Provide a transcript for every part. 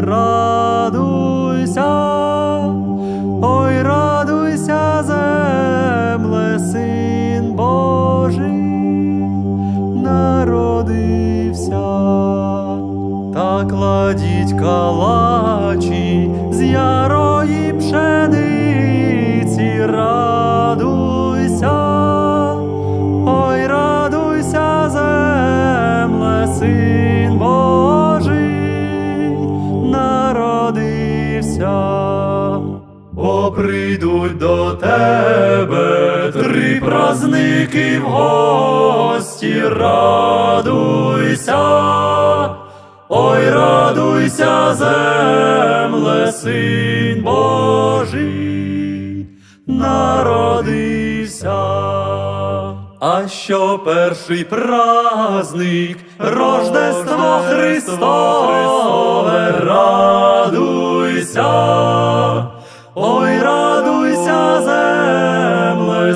радуйся. Ой, радуйся, земле, син Божий, народився, та кладіть калачі з прийдуть до тебе три празники в гості, радуйся, ой, радуйся, земле, син Божий, народився. А що перший праздник, Рождество Христове, радуйся. Ой, радуйся,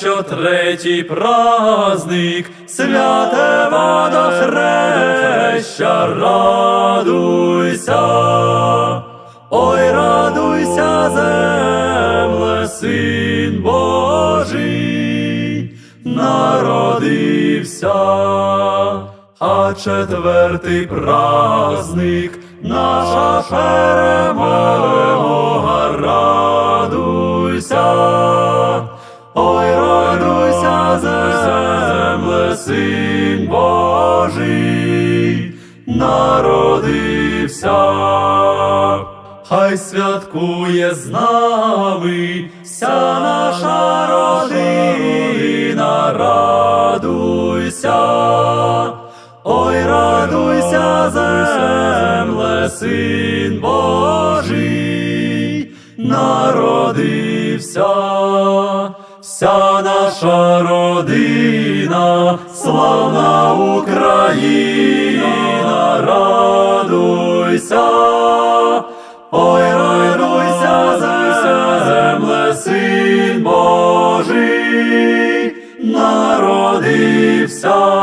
що третій праздник, святе водохреща, радуйся, ой, радуйся, земле, син Божий, народився, а четвертий праздник, наша перемога, радуйся. Земле, син Божий, народився, хай святкує з нами вся наша родина, радуйся, ой, радуйся, земле, син Божий, народився вся наша родина, славна Україна, радуйся, ой, радуйся, земле, син Божий, народився.